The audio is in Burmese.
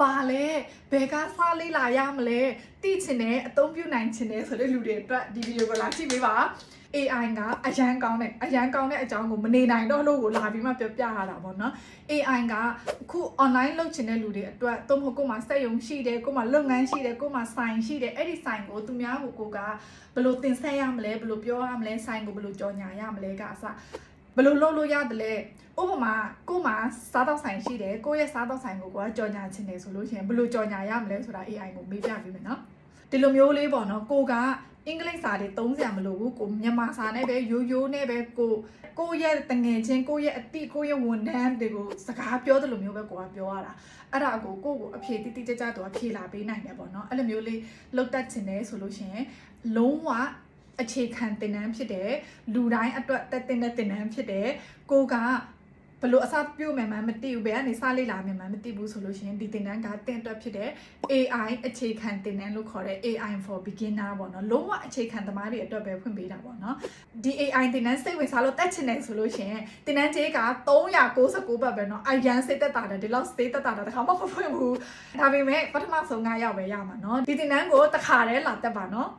ဘာလဲဘယ်ကစားလေးလာရမလဲသိချင်တယ်အသုံးပြုနိုင်ချင်တယ်ဆိုတဲ့လူတွေအတွက်ဒီဗီဒီယိုကိုလာကြည့်ပေးပါ AI ကအရန်ကောင်းတယ်အရန်ကောင်းတဲ့အကြောင်းကိုမနေနိုင်တော့လို့ကိုလာပြီးမှပြောပြရတာပေါ့နော် AI ကအခု online လုပ်ချင်တဲ့လူတွေအတွက်သို့မဟုတ်ကိုယ်မှာစက်ရုံရှိတယ်ကိုယ်မှာလုပ်ငန်းရှိတယ်ကိုယ်မှာဆိုင်ရှိတယ်အဲ့ဒီဆိုင်ကိုသူများကိုကိုကဘယ်လိုတင်ဆက်ရမလဲဘယ်လိုပြောရမလဲဆိုင်ကိုဘယ်လိုကြော်ညာရမလဲကအစ ဘယ်လိုလုပ်လို့ရတယ်လဲဥပမာကိုယ်မှာစားတော့ဆိုင်ရှိတယ်ကိုယ့်ရဲ့စားတော့ဆိုင်ကိုကိုကကြော်ညာချင်တယ်ဆိုလို့ရှိရင်ဘယ်လိုကြော်ညာရမလဲဆိုတာ AI ကိုမေးပြပေးမယ်နော်ဒီလိုမျိုးလေးပေါ့နော်ကိုကအင်္ဂလိပ်စာတွေသုံးစရာမလိုဘူးကိုမြန်မာစာနဲ့ပဲရိုးရိုးနဲ့ပဲကိုကိုရဲ့တငယ်ချင်းကိုရဲ့အတိကိုရဲ့ဝန်ထမ်းတွေကိုစကားပြောတယ်လို့မျိုးပဲကိုကပြောရတာအဲ့ဒါကိုကိုကိုအဖြေတိတိကျကျတော့ဖြေလာပေးနိုင်တယ်ပေါ့နော်အဲ့လိုမျိုးလေးလောက်တတ်ချင်တယ်ဆိုလို့ရှိရင်လုံးဝ အခြေခံသင်တန်းဖြစ်တယ်လူတိုင်းအတွက်တက်တင်တဲ့သင်တန်းဖြစ်တယ်ကိုကဘလို့အစပြုတ်မယ်မှမသိဘူးဘယ်ကနေစလေ့လာမယ်မှမသိဘူးဆိုလို့ရှိရင်ဒီသင်တန်းကသင်အတွက်ဖြစ်တဲ့ AI အခြေခံသင်တန်းလို့ခေါ်တဲ့ AI for beginner ပေါ့နော်လုံးဝအခြေခံသမားတွေအတွက်ပဲဖွင့်ပေးတာပေါ့နော်ဒီ AI သင်တန်းစိတ်ဝင်စားလို့တက်ချင်တယ်ဆိုလို့ရှိရင်သင်တန်းကြေးက399ဘတ်ပဲနော်အရန်စိတ်သက်သာတယ်ဒီလောက်စိတ်သက်သာတာတခါမှမဖွင့်ဘူးဒါပေမဲ့ပထမဆုံးကရောက်ပဲရမှာနော်ဒီသင်တန်းကိုတခါတည်းလာတက်ပါနော်